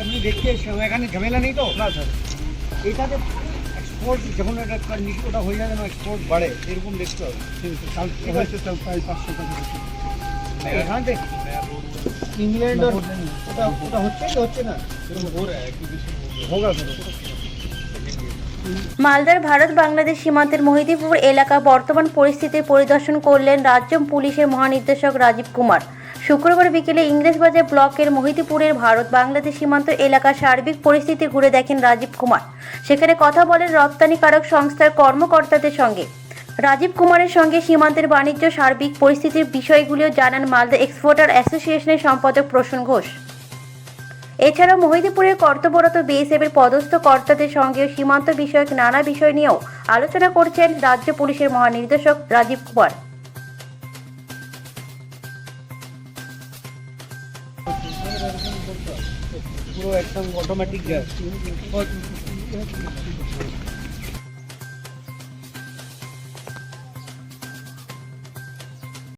এমনি দেখতে এখানে ঝামেলা নেই তো? না স্যার। এটাতে এক্সপোর্ট যখন একটা ওটা হয়ে যাবে না এক্সপোর্ট বাড়ে। এরকম দেখতে হবে। প্রায় পাঁচশো টাকা এখান থেকে ইংল্যান্ড ওটা ওটা হচ্ছে কি হচ্ছে না? হোগা মালদার ভারত বাংলাদেশ সীমান্তের মহিদিপুর এলাকা বর্তমান পরিস্থিতি পরিদর্শন করলেন রাজ্য পুলিশের মহানির্দেশক রাজীব কুমার। শুক্রবার বিকেলে ইংরেজবাজার ব্লকের মহিদিপুরের ভারত বাংলাদেশ সীমান্ত এলাকার সার্বিক পরিস্থিতি ঘুরে দেখেন রাজীব কুমার। সেখানে কথা বলেন রপ্তানিকারক সংস্থার কর্মকর্তাদের সঙ্গে। রাজীব কুমারের সঙ্গে সীমান্তের বাণিজ্য, সার্বিক পরিস্থিতির বিষয়গুলিও জানান মালদা এক্সপোর্টার অ্যাসোসিয়েশনের সম্পাদক প্রসূন ঘোষ। এছাড়াও মহিদীপুরের কর্তব্যরত বিএসএফের পদস্থ কর্তাদের সঙ্গেও সীমান্ত বিষয়ক নানা বিষয় নিয়েও আলোচনা করছেন রাজ্য পুলিশের মহানির্দেশক রাজীব কুমার। পুরো একদম অটোমেটিক গ্যাস